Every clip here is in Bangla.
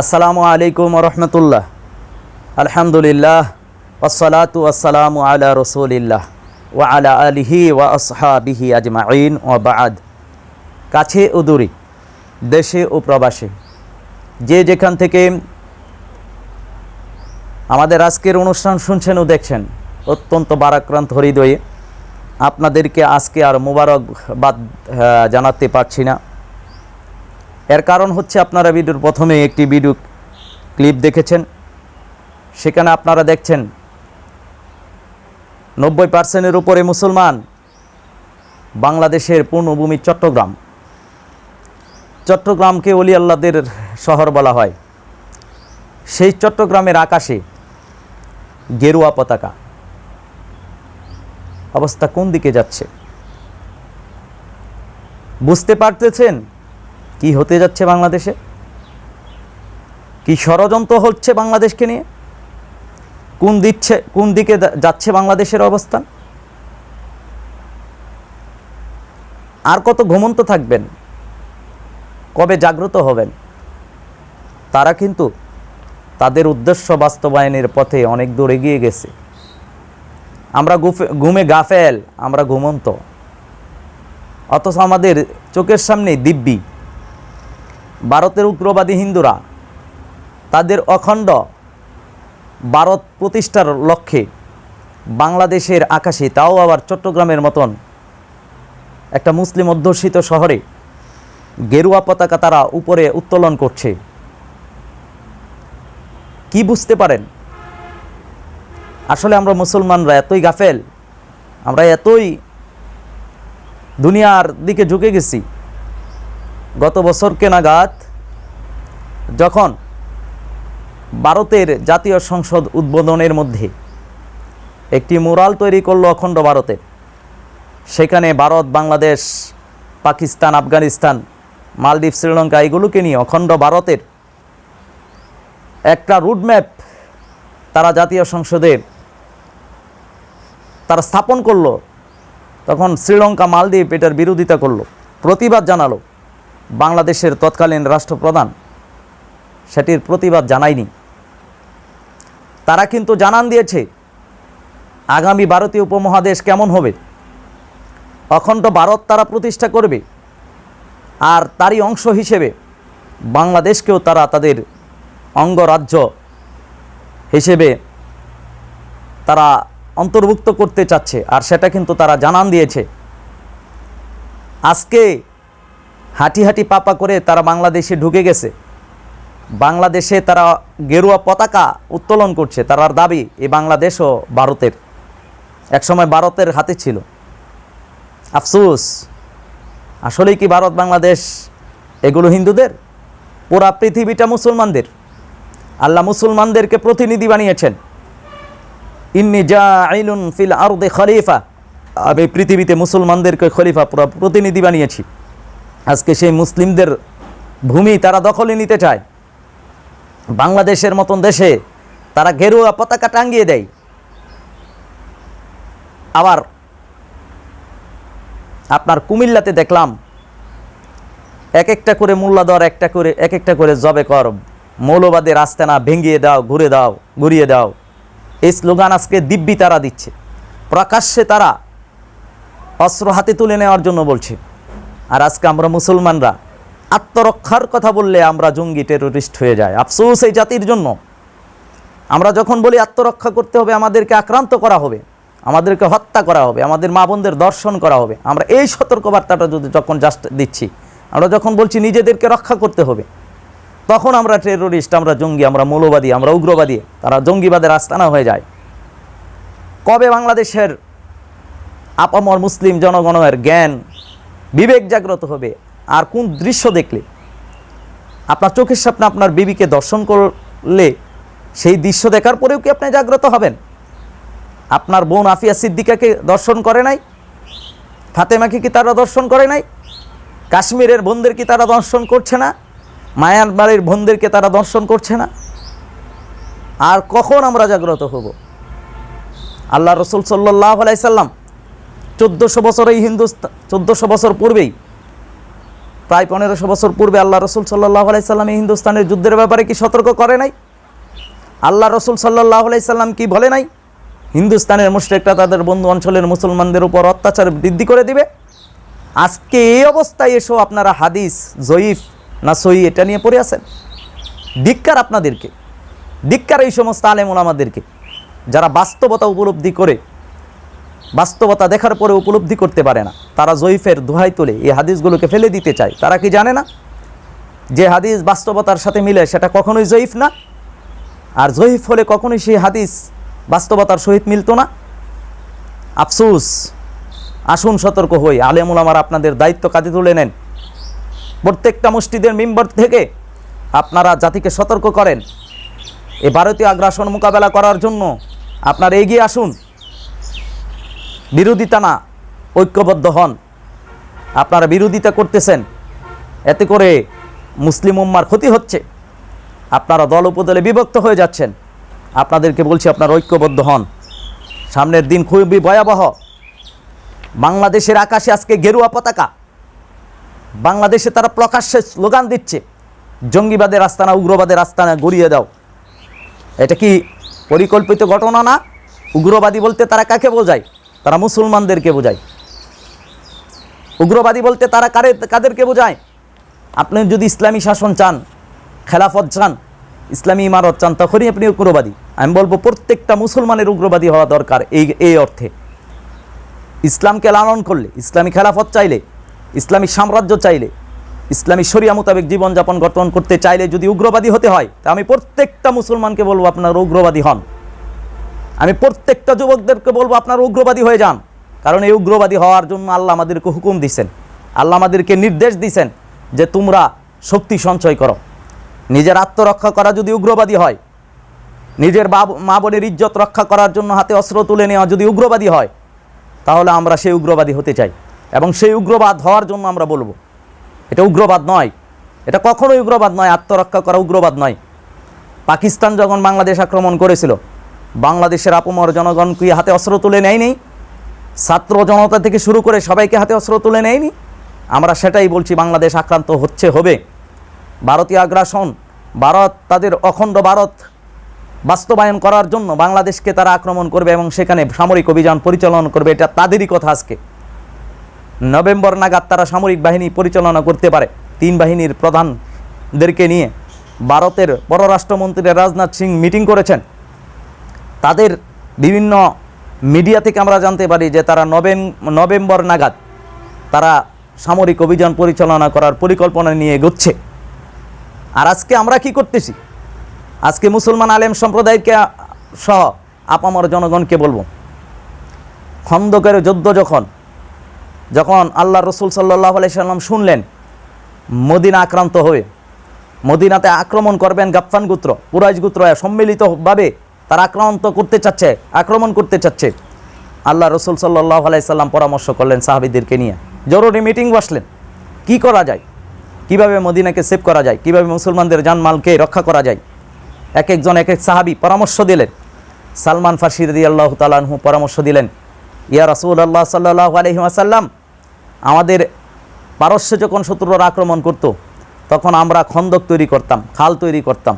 আসসালামু আলাইকুম রহমতুল্লাহ। আলহামদুলিল্লাহ ওসলাতু আসসালামু আলা রসুলিল্লাহ ওয়া আলা আলিহি ওয়া আসহাবিহি আজমাইন ও বাদ। কাছে ও দূরে, দেশে ও প্রবাসে, যে যেখান থেকে আমাদের আজকের অনুষ্ঠান শুনছেন ও দেখছেন। অত্যন্ত বারাক্রান্ত হৃদয়ে। আপনাদেরকে আজকে আর মুবারকবাদ জানাতে পারছি না। এর কারণ হচ্ছে আপনারা ভিডিওর প্রথমে একটি ভিডিও ক্লিপ দেখেছেন। সেখানে আপনারা দেখছেন, নব্বই পার্সেন্টের উপরে মুসলমান বাংলাদেশের পূর্ণভূমি চট্টগ্রাম। চট্টগ্রামকে অলি আল্লাদের শহর বলা হয়। সেই চট্টগ্রামের আকাশে গেরুয়া পতাকা। অবস্থা কোন দিকে যাচ্ছে? বুঝতে পারতেছেন কি হতে যাচ্ছে বাংলাদেশে? কি ষড়যন্ত্র হচ্ছে বাংলাদেশকে নিয়ে? কোন দিচ্ছে, কোন দিকে যাচ্ছে বাংলাদেশের অবস্থান আর কত ঘুমন্ত থাকবেন? কবে জাগ্রত হবেন? তারা কিন্তু তাদের উদ্দেশ্য বাস্তবায়নের পথে অনেক দূর এগিয়ে গেছে। আমরা ঘুমে গাফেল, আমরা ঘুমন্ত। অথচ আমাদের চোখের সামনে দিব্যি। ভারতের উগ্রবাদী হিন্দুরা, তাদের অখণ্ড ভারত প্রতিষ্ঠার লক্ষ্যে বাংলাদেশের আকাশে, তাও আবার চট্টগ্রামের মতন একটা মুসলিম অধ্যুষিত শহরে গেরুয়া পতাকা তারা উপরে উত্তোলন করছে। কি বুঝতে পারেন? আসলে আমরা মুসলমানরা এতই গাফেল, আমরা এতই দুনিয়ার দিকে ঝুঁকে গেছি। গত বছর কেনাগাত যখন ভারতের জাতীয় সংসদ উদ্বোধনের মধ্যে একটি মুরাল তৈরি করল অখণ্ড ভারতে, সেখানে ভারত, বাংলাদেশ, পাকিস্তান, আফগানিস্তান, মালদ্বীপ, শ্রীলঙ্কা, এগুলোকে নিয়ে অখণ্ড ভারতের একটা রুটম্যাপ তারা জাতীয় সংসদে তারা স্থাপন করল। তখন শ্রীলঙ্কা, মালদ্বীপ এটার বিরোধিতা করল। প্রতিবাদ জানালো বাংলাদেশের তৎকালীন রাষ্ট্রপ্রধান। সেটির প্রতিবাদ জানায়নি। তারা কিন্তু জানান দিয়েছে, আগামী ভারতীয় উপমহাদেশ কেমন হবে? অখণ্ড ভারত তারা প্রতিষ্ঠা করবে। আর তারই অংশ হিসেবে বাংলাদেশকেও তারা তাদের অঙ্গরাজ্য হিসেবে তারা অন্তর্ভুক্ত করতে চাচ্ছে, আর সেটা কিন্তু তারা জানান দিয়েছে। আজকে হাঁটি হাঁটি পাপা করে তারা বাংলাদেশে ঢুকে গেছে। বাংলাদেশে তারা গেরুয়া পতাকা উত্তোলন করছে, তারার দাবি এই বাংলাদেশও ভারতের। একসময় ভারতের হাতে ছিল। আফসুস, আসলেই কি ভারত, বাংলাদেশ এগুলো হিন্দুদের? পুরা পৃথিবীটা মুসলমানদের। আল্লাহ মুসলমানদেরকে প্রতিনিধি বানিয়েছেন। ইন্নি যা আইলুন ফিল আরদে খলিফা। আমি পৃথিবীতে মুসলমানদেরকে খলিফা পুরো প্রতিনিধি বানিয়েছি। আজকে সেই মুসলিমদের ভূমি তারা দখলে নিতে চায়। বাংলাদেশের মতন দেশে তারা গেরুয়া পতাকা টাঙ্গিয়ে দেয়। আবার আপনার কুমিল্লাতে দেখলাম, এক একটা করে মোল্লাদর একটা করে, এক একটা করে জবে কর মৌলবাদের আস্তানা ভেঙিয়ে দাও, ঘুরে দাও, ঘুরিয়ে দাও। এই স্লোগান আজকে দিব্যি তারা দিচ্ছে। প্রকাশ্যে তারা অস্ত্র হাতে তুলে নেওয়ার জন্য বলছে। আর আজকে আমরা মুসলমানরা আত্মরক্ষার কথা বললে আমরা জঙ্গি টেরোরিস্ট হয়ে যায় আফসোস এই জাতির জন্য। আমরা যখন বলি আত্মরক্ষা করতে হবে, আমাদেরকে আক্রান্ত করা হবে, আমাদেরকে হত্যা করা হবে, আমাদের মা বোনদের দর্শন করা হবে। আমরা এই সতর্কবার্তাটা যদি যখন জাস্ট দিচ্ছি, আমরা যখন বলছি নিজেদেরকে রক্ষা করতে হবে তখন আমরা টেরোরিস্ট আমরা জঙ্গি, আমরা মৌলবাদী, আমরা উগ্রবাদী, তারা জঙ্গিবাদের আস্তানা হয়ে যায়। কবে বাংলাদেশের আপামর মুসলিম জনগণের জ্ঞান বিবেক জাগ্রত হবে, আর কোন দৃশ্য দেখলে? আপনার চোখের সামনে আপনার বিবিকে দর্শন করলে সেই দৃশ্য দেখার পরেও কি আপনি জাগ্রত হবেন? আপনার বোন আফিয়া সিদ্দিকাকে দর্শন করে নাই? ফাতেমাকে কি তারা দর্শন করে নাই? কাশ্মীরের বোনদের কি তারা দর্শন করছে না? মায়ানমারের বোনদেরকে তারা দর্শন করছে না। আর কখন আমরা জাগ্রত হব? আল্লাহ রসুল সাল্লাহ আলাইসাল্লাম চোদ্দোশো বছর এই হিন্দুস্তান চোদ্দোশো বছর পূর্বেই, প্রায় পনেরোশো বছর পূর্বে আল্লাহ রসুল সাল্লাহ আলাইসাল্লাম এই হিন্দুস্তানের যুদ্ধের ব্যাপারে কি সতর্ক করে নাই? আল্লাহ রসুল সাল্লাহ আলাইসাল্লাম কি বলে নাই? হিন্দুস্তানের মুশ্রেকরা তাদের বন্ধু অঞ্চলের মুসলমানদের উপর অত্যাচার বৃদ্ধি করে দিবে? আজকে এই অবস্থায় এসো আপনারা হাদিস, জয়ীফ না সই এটা নিয়ে পড়ে আছেন? ধিক্কার আপনাদেরকে। ধিক্কার এই সমস্ত আলেম ওলামাদেরকে যারা বাস্তবতা উপলব্ধি করে, বাস্তবতা দেখার পরে উপলব্ধি করতে পারে না, তারা জয়ীফের দোহাই তোলে, এই হাদিসগুলোকে ফেলে দিতে চায়। তারা কি জানে না? যে হাদিস বাস্তবতার সাথে মিলে, সেটা কখনোই জয়ীফ না। আর জয়ীফ হলে কখনোই সেই হাদিস বাস্তবতার সহিত মিলতো না। আফসুস, আসুন সতর্ক হই। আলেমুল আমার আপনাদের দায়িত্ব কাজে তুলে নেন। প্রত্যেকটা মসজিদের মেম্বার থেকে আপনারা জাতিকে সতর্ক করেন। এ ভারতীয় আগ্রাসন মোকাবেলা করার জন্য আপনারা এগিয়ে আসুন। বিরোধিতা না, ঐক্যবদ্ধ হন। আপনারা বিরোধিতা করতেছেন। এতে করে মুসলিম উম্মার ক্ষতি হচ্ছে। আপনারা দল উপদলে বিভক্ত হয়ে যাচ্ছেন। আপনাদেরকে বলছি আপনারা ঐক্যবদ্ধ হন। সামনের দিন খুবই ভয়াবহ। বাংলাদেশের আকাশে আজকে গেরুয়া পতাকা। বাংলাদেশে তারা প্রকাশ্যে স্লোগান দিচ্ছে জঙ্গিবাদের আস্তানা উগ্রবাদের আস্তানা গড়িয়ে দাও। এটা কি পরিকল্পিত ঘটনা না? উগ্রবাদী বলতে তারা কাকে বোঝায়? তারা মুসলমানদেরকে বোঝায়। উগ্রবাদী বলতে তারা কারে, কাদেরকে বোঝায়? আপনি যদি ইসলামী শাসন চান, খেলাফত চান, ইসলামী ইমারত চান, তখনই আপনি উগ্রবাদী। আমি বলব প্রত্যেকটা মুসলমানের উগ্রবাদী হওয়া দরকার এই এই অর্থে। ইসলামকে লালন করলে, ইসলামী খেলাফত চাইলে ইসলামী সাম্রাজ্য চাইলে, ইসলামী শরিয়া মোতাবেক জীবনযাপন গঠন করতে চাইলে যদি উগ্রবাদী হতে হয়, তা আমি প্রত্যেকটা মুসলমানকে বলব আপনার উগ্রবাদী হন। আমি প্রত্যেকটা যুবকদেরকে বলব আপনার উগ্রবাদী হয়ে যান। কারণ এই উগ্রবাদী হওয়ার জন্য আল্লাহ আমাদেরকে হুকুম দিছেন। আল্লাহ আমাদেরকে নির্দেশ দিছেন যে তোমরা শক্তি সঞ্চয় করো। নিজের আত্মরক্ষা করা যদি উগ্রবাদী হয়, নিজের মা বোনের ইজ্জত রক্ষা করার জন্য হাতে অস্ত্র তুলে নেওয়া যদি উগ্রবাদী হয়, তাহলে আমরা সেই উগ্রবাদী হতে চাই। এবং সেই উগ্রবাদ হওয়ার জন্য আমরা বলব। এটা উগ্রবাদ নয়। এটা কখনোই উগ্রবাদ নয়, আত্মরক্ষা করা উগ্রবাদ নয়। পাকিস্তান যখন বাংলাদেশ আক্রমণ করেছিল, বাংলাদেশের আপমর জনগণ কি হাতে অস্ত্র তুলে নেয়নি? ছাত্র জনতা থেকে শুরু করে সবাইকে হাতে অস্ত্র তুলে নেয়নি? আমরা সেটাই বলছি, বাংলাদেশ আক্রান্ত হচ্ছে, হবে। ভারতীয় আগ্রাসন, ভারত, তাদের অখণ্ড ভারত বাস্তবায়ন করার জন্য বাংলাদেশকে তারা আক্রমণ করবে এবং সেখানে সামরিক অভিযান পরিচালনা করবে, এটা তাদেরই কথা আজকে। নভেম্বর নাগাদ তারা সামরিক বাহিনী পরিচালনা করতে পারে। তিন বাহিনীর প্রধানদেরকে নিয়ে ভারতের পররাষ্ট্রমন্ত্রী রাজনাথ সিং মিটিং করেছেন। তাদের বিভিন্ন মিডিয়া থেকে আমরা জানতে পারি যে তারা নভেম নভেম্বর নাগাদ তারা সামরিক অভিযান পরিচালনা করার পরিকল্পনা নিয়ে এগোচ্ছে। আর আজকে আমরা কি করতেছি? আজকে মুসলমান আলেম সম্প্রদায়কে সহ আপামর জনগণকে বলব, খন্দকের যুদ্ধ যখন যখন আল্লাহ রসুল সাল্লাহ আলাইসাল্লাম শুনলেন, মদিনা আক্রান্ত হয়ে, মদিনাতে আক্রমণ করবেন গাফফান গোত্র পুরাইজ গোত্র সম্মিলিতভাবে তারা আক্রান্ত করতে চাচ্ছে, আক্রমণ করতে চাচ্ছে। আল্লাহ রসুল সাল্লাহ আলাইসাল্লাম পরামর্শ করলেন সাহাবিদেরকে নিয়ে। জরুরি মিটিং বসলেন কি করা যায়? কীভাবে মদিনাকে সেভ করা যায়? কীভাবে মুসলমানদের জানমালকে রক্ষা করা যায়? এক একজন এক এক সাহাবি পরামর্শ দিলেন। সালমান ফার্সি রদি আল্লাহ তালাহু পরামর্শ দিলেন, ইয়া রাসুল আল্লাহ সাল্লাহ আলহিমাসাল্লাম আমাদের পারস্য যখন শত্রুরা আক্রমণ করত, তখন আমরা খন্দক তৈরি করতাম, খাল তৈরি করতাম।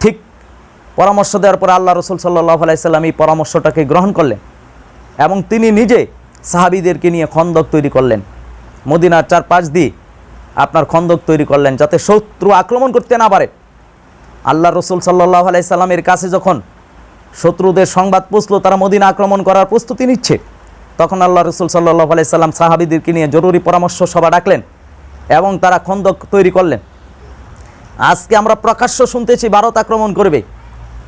ঠিক পরামর্শ দেওয়ার পরে আল্লাহ রসুল সাল্লাহ আলাইসাল্লাম এই পরামর্শটাকে গ্রহণ করলেন এবং তিনি নিজে সাহাবিদেরকে নিয়ে খন্দক তৈরি করলেন। মদিনার চার পাঁচ দিয়ে আপনার খন্দক তৈরি করলেন যাতে শত্রু আক্রমণ করতে না পারে। আল্লাহ রসুল সাল্লাহ আলাইসাল্লামের কাছে যখন শত্রুদের সংবাদ পৌঁছলো তারা মদিনা আক্রমণ করার প্রস্তুতি নিচ্ছে। তখন আল্লাহ রসুল সাল্লাহ আলাইসাল্লাম সাহাবিদেরকে নিয়ে জরুরি পরামর্শ সভা ডাকলেন এবং তারা খন্দক তৈরি করলেন। আজকে আমরা প্রকাশ্য শুনতেছি ভারত আক্রমণ করবে,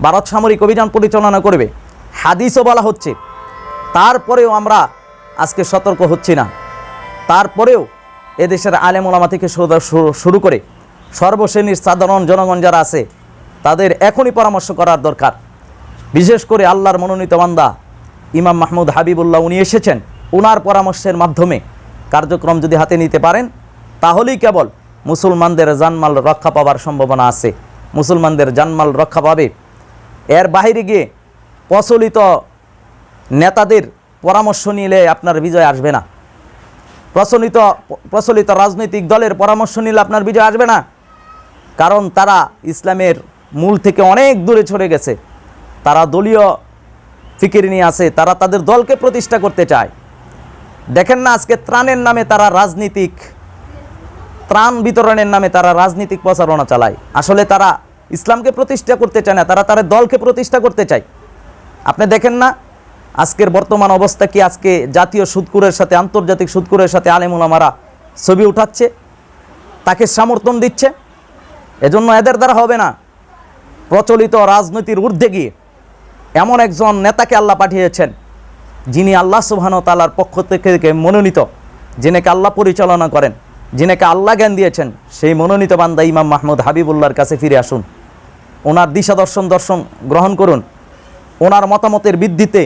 ভারত সামরিক অভিযান পরিচালনা করবে, হাদিসও বলা হচ্ছে। তারপরেও আমরা আজকে সতর্ক হচ্ছি না। তারপরেও এদেশের আলেম ওলামা থেকে শুরু করে সর্বশ্রেণীর সাধারণ জনগণ যারা আছে, তাদের এখনই পরামর্শ করার দরকার। বিশেষ করে আল্লাহর মনোনীত বান্দা ইমাম মাহমুদ হাবিবুল্লাহ উনি এসেছেন ওনার পরামর্শের মাধ্যমে। কার্যক্রম যদি হাতে নিতে পারেন, তাহলেই কেবল মুসলমানদের জানমাল রক্ষা পাওয়ার সম্ভাবনা আছে। মুসলমানদের জানমাল রক্ষা পাবে। এর বাইরে গিয়ে প্রচলিত নেতাদের পরামর্শ নিলে আপনার বিজয় আসবে না। প্রচলিত প্রচলিত রাজনৈতিক দলের পরামর্শ নিলে আপনার বিজয় আসবে না। কারণ তারা ইসলামের মূল থেকে অনেক দূরে সরে গেছে। তারা দলীয় ফিকির নিয়ে আছে, তারা তাদের দলকে প্রতিষ্ঠা করতে চায়। দেখেন না আজকে ত্রাণের নামে তারা রাজনীতিক, ত্রাণ বিতরণের নামে তারা রাজনীতিক প্রচারণা চালায়। আসলে তারা ইসলামকে প্রতিষ্ঠা করতে চায় না, তারা তাদের দলকে প্রতিষ্ঠা করতে চায়। আপনি দেখেন না আজকের বর্তমান অবস্থা কি, আজকে জাতীয় সুদকুরের সাথে, আন্তর্জাতিক সুদকুরের সাথে আলেমুলামারা ছবি উঠাচ্ছে, তাকে সমর্থন দিচ্ছে, এজন্য এদের দ্বারা হবে না। প্রচলিত রাজনীতির ঊর্ধ্বে গিয়ে এমন একজন নেতাকে আল্লাহ পাঠিয়েছেন, যিনি আল্লাহ সুবহান তালার পক্ষ থেকে মনোনীত যিনাকে আল্লাহ পরিচালনা করেন যিনাকে আল্লাহ জ্ঞান দিয়েছেন, সেই মনোনীত বান্দা ইমাম মাহমুদ হাবিবুল্লাহর কাছে ফিরে আসুন। ওনার দিশা দর্শন দর্শন গ্রহণ করুন। ওনার মতামতের ভিত্তিতে,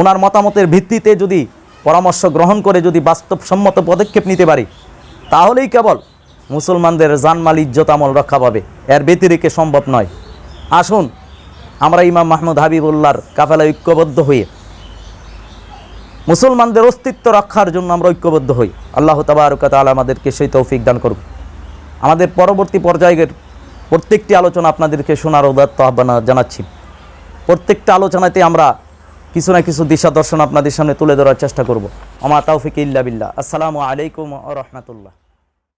ওনার মতামতের ভিত্তিতে যদি পরামর্শ গ্রহণ করে, যদি বাস্তবসম্মত পদক্ষেপ নিতে পারি, তাহলেই কেবল মুসলমানদের জানমাল, ইজ্জত, আমল রক্ষা পাবে। এর ব্যতিরেকে সম্ভব নয়। আসুন আমরা ইমাম মাহমুদ হাবিবুল্লাহর কাফেলা ঐক্যবদ্ধ হয়ে মুসলমানদের অস্তিত্ব রক্ষার জন্য আমরা ঐক্যবদ্ধ হই। আল্লাহ তাবারকাত আমাদেরকে সেই তৌফিক দান করুক। আমাদের পরবর্তী পর্যায়ের প্রত্যেকটি আলোচনা আপনাদেরকে শোনার উদাত্ত আহ্বান জানাচ্ছি। প্রত্যেকটা আলোচনাতে আমরা কিছু না কিছু দিশা দর্শন আপনাদের সামনে তুলে ধরার চেষ্টা করব। আমার তৌফিক ইল্লা বিল্লাহ। আসসালামু আলাইকুম রহমতুল্লাহ।